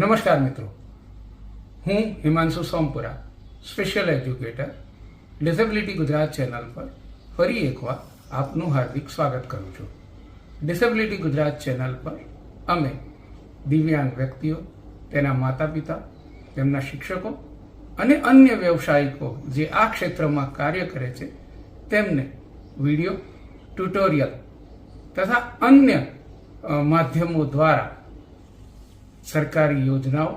નમસ્કાર મિત્રો. હું Himanshu Sompura special educator disability Gujarat channel પર ફરી એકવાર આપનું હાર્દિક સ્વાગત કરું છું. ડિસેબિલિટી ગુજરાત ચેનલ પર અમે દિવ્યાંગ વ્યક્તિઓ, તેના માતા પિતા તેમના શિક્ષકો અને અન્ય વ્યવસાયિકો જે આ ક્ષેત્રમાં કાર્ય કરે છે, તેમને વીડિયો ટ્યુટોરિયલ તથા અન્ય માધ્યમો દ્વારા સરકારી યોજનાઓ,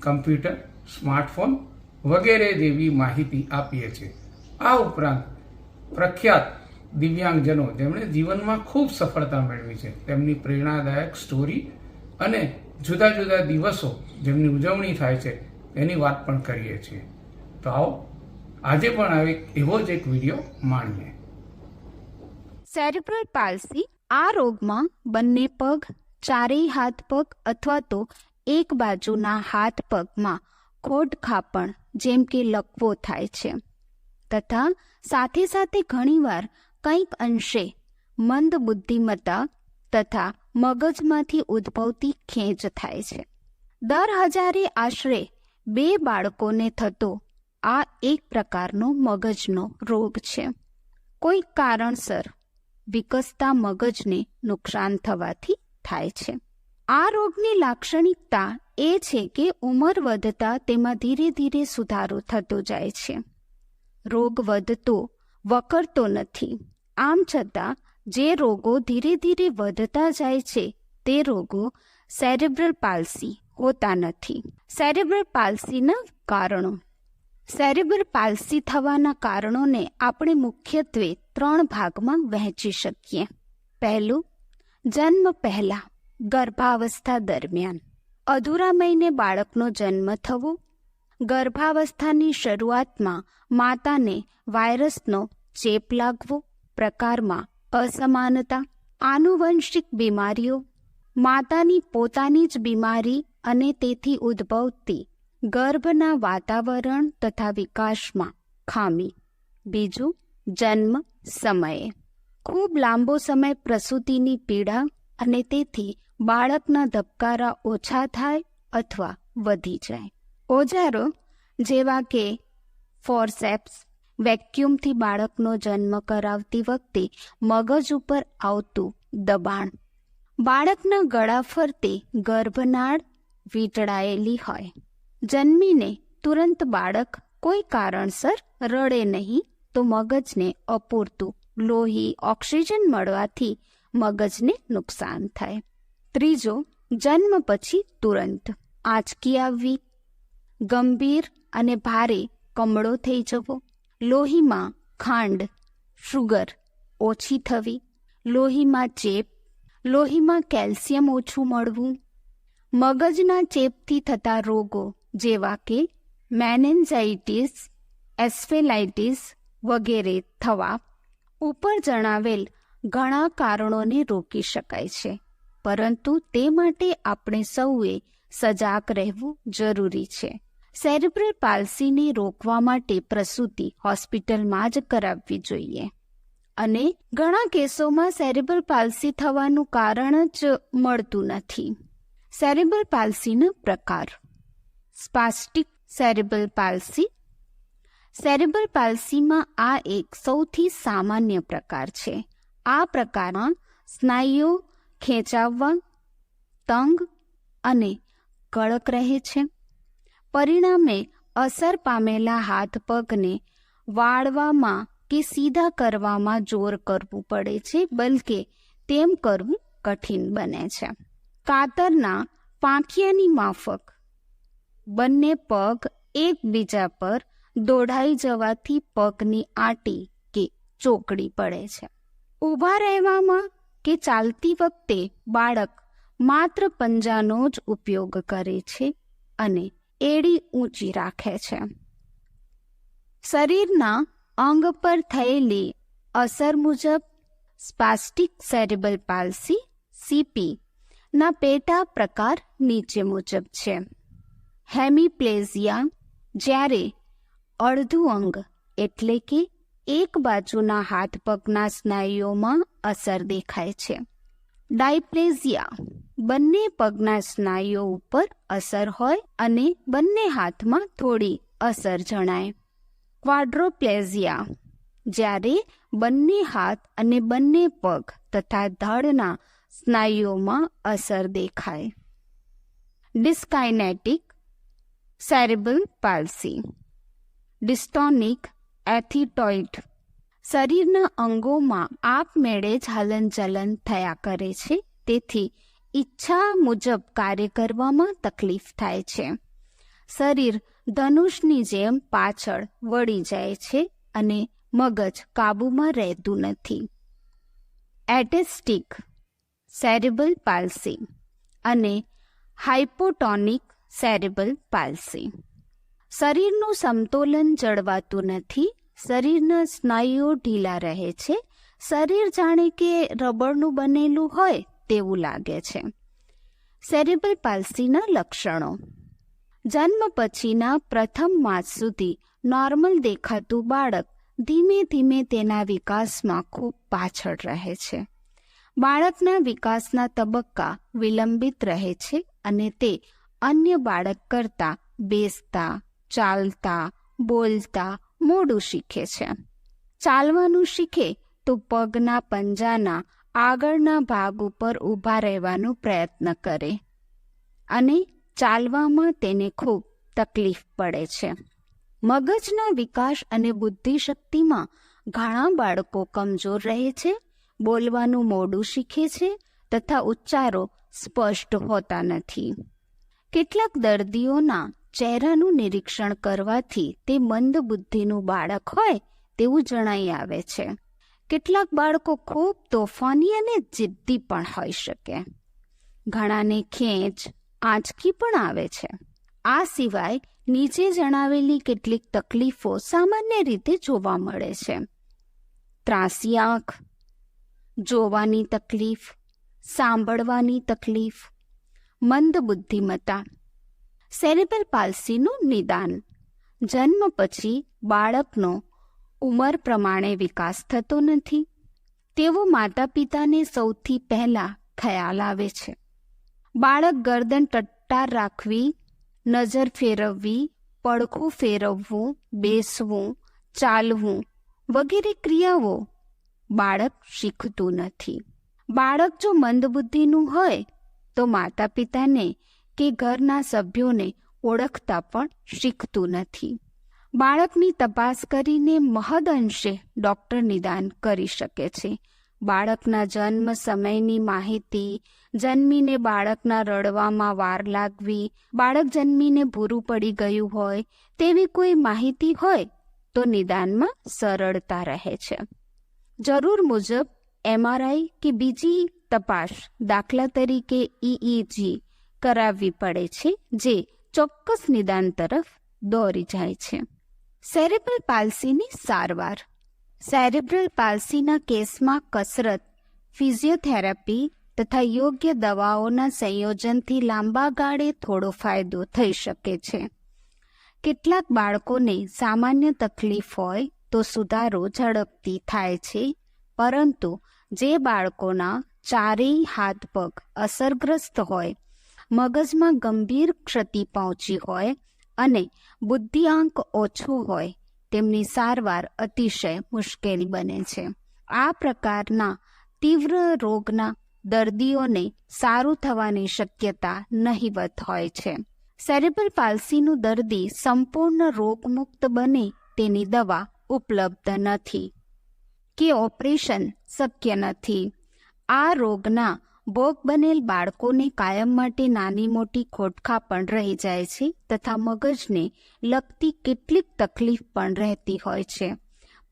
કમ્પ્યુટર, સ્માર્ટફોન વગેરે જેવી માહિતી આપીએ છીએ આ ઉપરાંત પ્રખ્યાત દિવ્યાંગજનો જેમણે જીવનમાં ખૂબ સફળતા મેળવી છે. તેમની પ્રેરણાદાયક સ્ટોરી અને જુદા જુદા દિવસો જેમની ઉજવણી થાય છે, એની વાત પણ કરીએ છીએ. તો આવો, આજે પણ આવે એવો જ એક વીડિયો માણીએ. સેરિબ્રલ પાલ્સી આ રોગમાં બંને પગ ચારેય હાથ પગ અથવા તો એક બાજુના હાથ પગમાં ખોટ ખાપણ જેમ કે લકવો થાય છે. તથા સાથે સાથે ઘણીવાર કંઈક અંશે મંદ બુદ્ધિમત્તા તથા મગજમાંથી ઉદ્ભવતી ખેંચ થાય છે. દર હજારે આશરે બે બાળકોને થતો આ એક પ્રકારનો મગજનો રોગ છે. કોઈ કારણસર વિકસતા મગજને નુકસાન થવાથી થાય છે. આ રોગની લાક્ષણિકતા એ છે કે ઉંમર વધતા તેમાં ધીરે ધીરે સુધારો થતો જાય છે. રોગ વધતો, વકરતો નથી. આમ છતાં, જે રોગો ધીરે ધીરે વધતા જાય છે, તે રોગો સેરેબ્રલ પાલ્સી હોતા નથી. સેરેબ્રલ પાલ્સીના કારણો. સેરેબ્રલ પાલ્સી થવાના કારણોને આપણે મુખ્યત્વે ત્રણ ભાગમાં વહેંચી શકીએ. પહેલું જન્મ પહેલા, ગર્ભાવસ્થા દરમિયાન. અધૂરા મહિને બાળકનો જન્મ થવો, ગર્ભાવસ્થાની શરૂઆતમાં માતાને વાયરસનો ચેપ લાગવો, પ્રકારમાં અસમાનતા, આનુવંશિક બીમારીઓ, માતાની પોતાની જ બીમારી અને તેથી ઉદ્ભવતી ગર્ભના વાતાવરણ તથા વિકાસમાં ખામી. બીજું, જન્મ સમયે. ખૂબ લાંબો સમય પ્રસૂતિની પીડા અને તેથી બાળકના ધબકારા ઓછા થાય અથવા વધી જાય. ઓજારો જેવા કે ફોરસેપ્સ વેક્યુમથી બાળકનો જન્મ કરાવતી વખતે મગજ ઉપર આવતું દબાણ. બાળકના ગળા ફરતે ગર્ભનાળ વીંટળાયેલી હોય. જન્મીને તુરંત બાળક કોઈ કારણસર રડે નહીં તો મગજને અપૂરતું લોહી ઓક્સિજન મળવાથી મગજને નુકસાન થાય. ત્રીજો, જન્મ પછી તુરંત આંચકી આવવી. ગંભીર અને ભારે કમળો થઈ જવો. લોહીમાં ખાંડ શુગર ઓછી થવી. લોહીમાં ચેપ, લોહીમાં કેલ્શિયમ ઓછું મળવું. મગજના ચેપથી થતા રોગો જેવા કે મેનેન્જાઇટીસ, એસ્ફેલાઇટિસ વગેરે થવા ઉપર જણાવેલ ઘણા કારણોને રોકી શકાય છે, પરંતુ તે માટે આપણે સૌએ સજાગ રહેવું જરૂરી છે. સેરેબ્રલ પાલ્સીને રોકવા માટે પ્રસૂતિ હોસ્પિટલમાં જ કરાવવી જોઈએ. અને ઘણા કેસોમાં સેરેબ્રલ પાલ્સી થવાનું કારણ જ મળતું નથી. સેરેબ્રલ પાલ્સીના પ્રકાર. સ્પાસ્ટિક સેરેબ્રલ પાલ્સી સેરેબ્રલ પાલ્સીમાં આ એક સૌથી સામાન્ય પ્રકાર છે. આ પ્રકારમાં સ્નાયુઓ ખેંચાવવા, તંગ અને કડક રહે છે. પરિણામે અસર પામેલા હાથ પગને વાળવામાં કે સીધા કરવામાં જોર કરવું પડે છે, બલકે તેમ કરવું કઠિન બને છે. કાતરના પાંખિયાની માફક. બંને પગ એકબીજા પર દોડાઈ જવાથી પગની આંટી કે ચોકડી પડે છે. ઊભા રહેવામાં કે ચાલતી વખતે બાળક માત્ર પંજાનો જ ઉપયોગ કરે છે અને એડી ઊંચી રાખે છે. શરીરના અંગ પર થયેલી અસર મુજબ સ્પાસ્ટિક સેરેબલ પાલ્સી સીપી ના પેટા પ્રકાર નીચે મુજબ છે. હેમિપ્લેઝિયા જ્યારે અડધું અંગ, એટલે કે એક બાજુના હાથ પગના સ્નાયુઓમાં અસર દેખાય છે. ડાયપ્લેઝિયા, બંને પગના સ્નાયુઓ ઉપર અસર હોય અને બંને હાથમાં થોડી અસર જણાય. ક્વાડ્રોપ્લેઝિયા, જ્યારે બંને હાથ અને બંને પગ તથા ધડના સ્નાયુઓમાં અસર દેખાય. Dyskinetic cerebral palsy. Dystonic athetoid. શરીરના અંગોમાં આપમેળે જ હલનચલન થયા કરે છે, તેથી ઈચ્છા મુજબ કાર્ય કરવામાં તકલીફ થાય છે. શરીર ધનુષની જેમ પાછળ વળી જાય છે અને મગજ કાબૂમાં રહેતું નથી. એટેસ્ટિક સેરેબલ પાલ્સી અને હાઇપોટોનિક સેરેબલ પાલ્સી. શરીરનું સમતોલન જળવાતું નથી, શરીરના સ્નાયુઓ ઢીલા રહે છે, શરીર જાણે કે રબરનું બનેલું હોય તેવું લાગે છે. સેરેબલ પાલ્સીના લક્ષણો. જન્મ પછીના પ્રથમ માસ સુધી નોર્મલ દેખાતું બાળક ધીમે ધીમે તેના વિકાસમાં ખૂબ પાછળ રહે છે. બાળકના વિકાસના તબક્કા વિલંબિત રહે છે અને તે અન્ય બાળક કરતાં બેસતા ચાલતા, બોલતા મોડું શીખે છે. ચાલવાનું શીખે તો પગના પંજાના આગળના ભાગ ઉપર ઊભા રહેવાનો પ્રયત્ન કરે અને ચાલવામાં તેને ખૂબ તકલીફ પડે છે. મગજના વિકાસ અને બુદ્ધિશક્તિમાં ઘણા બાળકો કમજોર રહે છે, બોલવાનું મોડું શીખે છે તથા ઉચ્ચારો સ્પષ્ટ હોતા નથી. કેટલાક દર્દીઓના ચહેરાનું નિરીક્ષણ કરવાથી તે મંદ બુદ્ધિનું બાળક હોય તેવું જણાઈ આવે છે. કેટલાક બાળકો ખૂબ તોફાની અને જિદ્દી પણ હોઈ શકે. ઘણાને ખેંચ, આંચકી પણ આવે છે. આ સિવાય નીચે જણાવેલી કેટલીક તકલીફો સામાન્ય રીતે જોવા મળે છે. ત્રાસી આંખ, જોવાની તકલીફ, સાંભળવાની તકલીફ, મંદ બુદ્ધિમત્તા સેરેબલ પાલ્સીનું નિદાન. જન્મ પછી બાળકનો ઉંમર પ્રમાણે વિકાસ થતો નથી. તેવો માતા પિતાને સૌથી પહેલાં ખ્યાલ આવે છે. બાળક ગરદન ટટ્ટાર રાખવી, નજર ફેરવવી, પડખું ફેરવવું, બેસવું, ચાલવું વગેરે ક્રિયાઓ બાળક શીખતું નથી. બાળક જો મંદબુદ્ધિનું હોય તો માતા પિતાને કે ઘરના સભ્યોને ઓળખતા પણ શીખતું નથી. બાળકની તપાસ કરીને મહદઅંશે ડૉક્ટર નિદાન કરી શકે છે. બાળકના જન્મ સમયની માહિતી, જન્મીને બાળકના રડવામાં વાર લાગવી, બાળક જન્મીને ભૂરું પડી ગયું હોય તેવી કોઈ માહિતી હોય તો નિદાનમાં સરળતા રહે છે. જરૂર મુજબ એમઆરઆઈ કે બીજી તપાસ દાખલા તરીકે ઈઈજી કરાવવી પડે છે, જે ચોક્કસ નિદાન તરફ દોરી જાય છે. સેરેબ્રલ પાલ્સીની સારવાર. સેરેબ્રલ પાલ્સીના કેસમાં કસરત ફિઝિયોથેરાપી તથા યોગ્ય દવાઓના સંયોજનથી લાંબા ગાળે થોડો ફાયદો થઈ શકે છે. કેટલાક બાળકોને સામાન્ય તકલીફ હોય તો સુધારો ઝડપથી થાય છે, પરંતુ જે બાળકોના ચારેય હાથ પગ અસરગ્રસ્ત હોય મગજમાં ગંભીર ક્ષતિ પહોંચી હોય અને બુદ્ધિઆંક ઓછો હોય, તેમની સારવાર અતિશય મુશ્કેલ બને છે. આ પ્રકારના તીવ્ર રોગના દર્દીઓને સારું થવાની શક્યતા નહીવત હોય છે. સેરેબલ પાલ્સીનું દર્દી સંપૂર્ણ રોગમુક્ત બને તેની દવા ઉપલબ્ધ નથી કે ઓપરેશન શક્ય નથી. આ રોગના ભોગ બનેલ બાળકોને કાયમ માટે નાની મોટી ખોટખા પણ રહી જાય છે તથા મગજને લગતી કેટલીક તકલીફ પણ રહેતી હોય છે.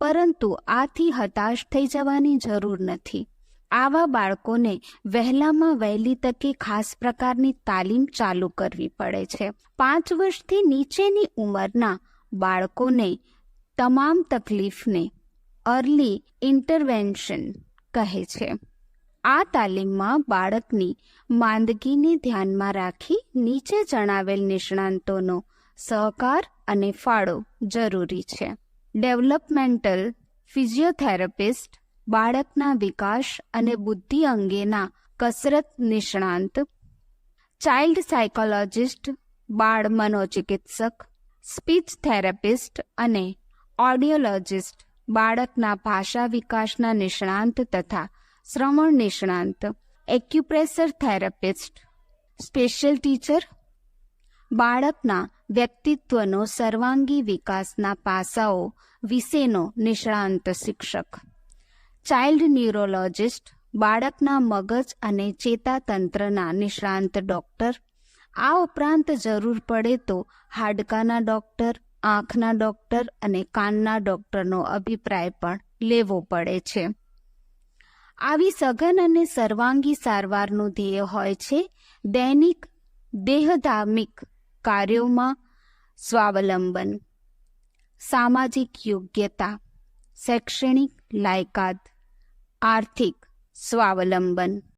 પરંતુ આથી હતાશ થઈ જવાની જરૂર નથી. આવા બાળકોને વહેલામાં વહેલી તકે ખાસ પ્રકારની તાલીમ ચાલુ કરવી પડે છે. પાંચ વર્ષથી નીચેની ઉંમરના બાળકોને તમામ તકલીફને અર્લી ઇન્ટરવેન્શન કહે છે. આ તાલીમમાં બાળકની માંદગીને ધ્યાનમાં રાખી નીચે જણાવેલ નિષ્ણાંતોનો સહકાર અને ફાળો જરૂરી છે. ડેવલપમેન્ટલ ફિઝિયોથેરાપિસ્ટ, બાળકના વિકાસ અને બુદ્ધિ અંગેના કસરત નિષ્ણાંત, ચાઇલ્ડ સાયકોલોજિસ્ટ, બાળ મનોચિકિત્સક, સ્પીચ થેરાપિસ્ટ અને ઓડિયોલોજિસ્ટ બાળકના ભાષા વિકાસના નિષ્ણાંત તથા શ્રવણ નિષ્ણાંત એક્યુપ્રેશર થેરાપિસ્ટ, સ્પેશિયલ ટીચર, બાળકના વ્યક્તિત્વનો સર્વાંગી વિકાસના પાસાઓ વિશેનો નિષ્ણાંત શિક્ષક, ચાઇલ્ડ ન્યુરોલોજિસ્ટ, બાળકના મગજ અને ચેતાતંત્રના નિષ્ણાંત ડોક્ટર, આ ઉપરાંત જરૂર પડે તો હાડકાના ડોક્ટર, આંખના ડોક્ટર અને કાનના ડોક્ટરનો અભિપ્રાય પણ લેવો પડે છે. આવી સઘન અને સર્વાંગી સારવારનું ધ્યેય હોય છે દૈનિક, દેહધાર્મિક કાર્યોમાં સ્વાવલંબન, સામાજિક યોગ્યતા, શૈક્ષણિક લાયકાત, આર્થિક સ્વાવલંબન.